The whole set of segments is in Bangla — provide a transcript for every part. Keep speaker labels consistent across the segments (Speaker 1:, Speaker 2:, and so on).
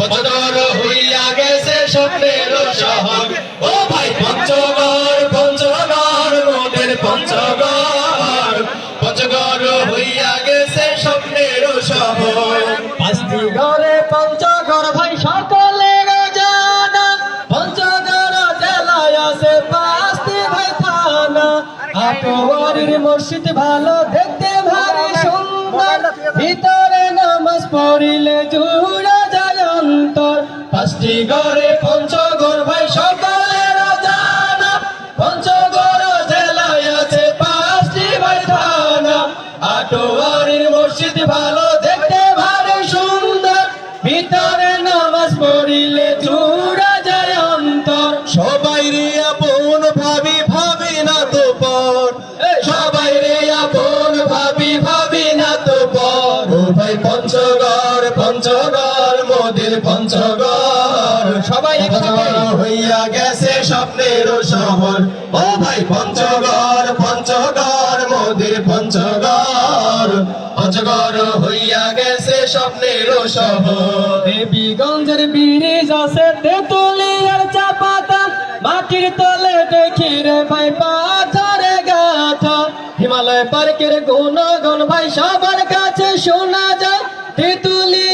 Speaker 1: পঞ্চগড় হইয়া গেছে স্বপ্নের শহর। ও ভাই, পঞ্চগড় পঞ্চগড় মোদের পঞ্চগড়। পঞ্চগড় হইয়া গেছে স্বপ্নের শহর।
Speaker 2: পাঁচটি পঞ্চগড় ভাই সকলের জানা। পঞ্চগড় জেলায় আছে পাঁচটি ভাই, থানা। আটোয়ারির মসজিদ ভালো দেখতে ভারী সুন্দর। ভিতরে নামাজ পড়িলে জুড়ে অন্তর। পাঁচটি ঘরে পঞ্চগড় ভাই সকলের জানা পঞ্চগড় জেলায় আছে পাঁচটি ভাই থানা। আটোয়ারির মসজিদ ভালো, দেখতে ভারী সুন্দর। ভিতরে নামাজ পড়িলে জুড়া যায় অন্তর।
Speaker 1: সবাই রে আপন ভাবি ভাবি না তো পর। সবাই রে আপন ভাবি ভাবি না তো পর। ভাই, পঞ্চগড় পঞ্চগড়। মোদের পঞ্চগড়।
Speaker 2: সবাই
Speaker 1: হইয়া গেছে স্বপ্নের শহর। ও ভাই পঞ্চগড় পঞ্চগড় মোদের পঞ্চগড়। পঞ্চগড় হইয়া গেছে স্বপ্নের শহর।
Speaker 2: দেবীগঞ্জের ব্রিজ আছে তেতুলিয়ার চাপাতা। মাটির তলে দেখি রে ভাই পাথরে গাথা। হিমালয় পার্কের গুণগণ ভাই সবার কাছে শোনা যায়। তেতুলিয়া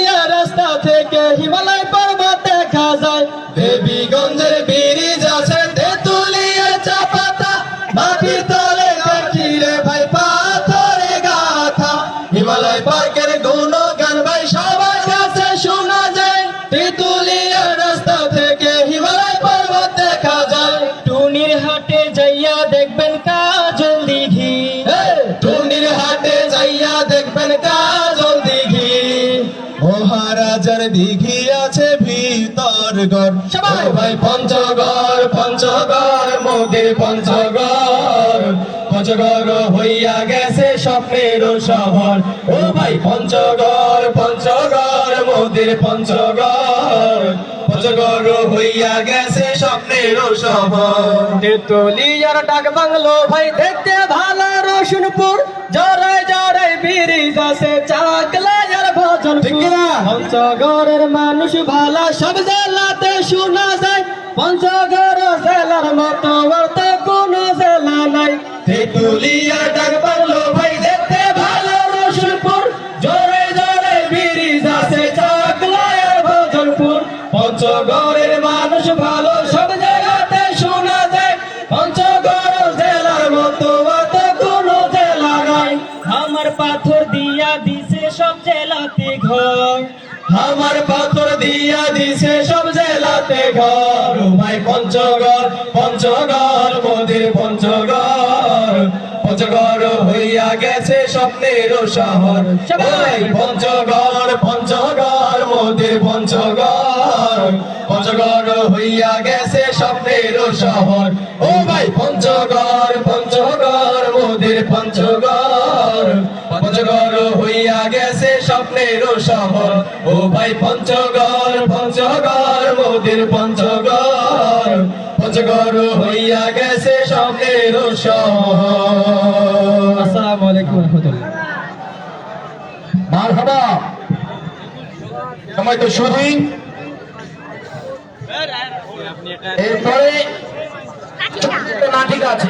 Speaker 2: থেকে হিমালয় পর্বত দেখা যায়।
Speaker 1: দেবীগঞ্জের ব্রিজ আছে চাপাতা। মাটির তলে ভাই পাথরে গাথা। হিমালয় পার্কের গুণ গান ভাই সবার কাছে শোনা যায়।
Speaker 2: তেতুলিয়া রাস্তা থেকে হিমালয় পর্বত দেখা যায়। টুনির হাটে যাইয়া দেখবেন কাজল দিঘি।
Speaker 1: টুনির হাটে যাইয়া দেখবেন কাজল মহারাজার দিঘি আছে ভিতর
Speaker 2: সবাই।
Speaker 1: ভাই পঞ্চগড় পঞ্চগড় মোদের পঞ্চগড়। পঞ্চগড় হইয়া গেছে স্বপ্নের শহর। ও ভাই পঞ্চগড় পঞ্চগড় মোদের পঞ্চগড়। পঞ্চগড় হইয়া গেছে স্বপ্নের শহর।
Speaker 2: তেতুলিয়ার ডাক বাংলো ভাই দেখতে ভালো রসুনপুর। জরে জরে ব্রিজ আছে
Speaker 1: কিনা?
Speaker 2: পঞ্চগড়ের মানুষ ভালো, সব জেলাতে শোনা যায়। পঞ্চগড় জেলার মতো অর্থ কোন জেলা নাই।
Speaker 1: তেতুলিয়া ডাক দেখতে ভালো
Speaker 2: পঞ্চগড়ের মানুষ ভালো, সব শোনা যায়। পঞ্চগড় জেলার মতো আমার পাথর দিয়া দিছে সব জেলাতে ঘর।
Speaker 1: আমার পাথর দিয়া দিছে সব জেলাতে ঘর। ভাই পঞ্চগড় পঞ্চগড় মোদের পঞ্চগড়। পঞ্চগড় হইয়া গেছে স্বপ্নের শহর
Speaker 2: সবাই।
Speaker 1: ওই পঞ্চগড় পঞ্চগড় মোদের পঞ্চগড়। পঞ্চগড় হইয়া গেছে স্বপ্নের শহর ও ভাই পঞ্চগড় পঞ্চগড়। মোদের পঞ্চগড়। পঞ্চগড় হইয়া গেছে স্বপ্নের শহর ও ভাই পঞ্চগড় পঞ্চগড় মোদের পঞ্চগড়। পঞ্চগড় হইয়া গেছে স্বপ্নের শহর
Speaker 2: আসসালামু আলাইকুম রহমতুল্লাহ।
Speaker 1: মারহাবা। সময় তো শুধুই এরপরে না ঠিক আছে।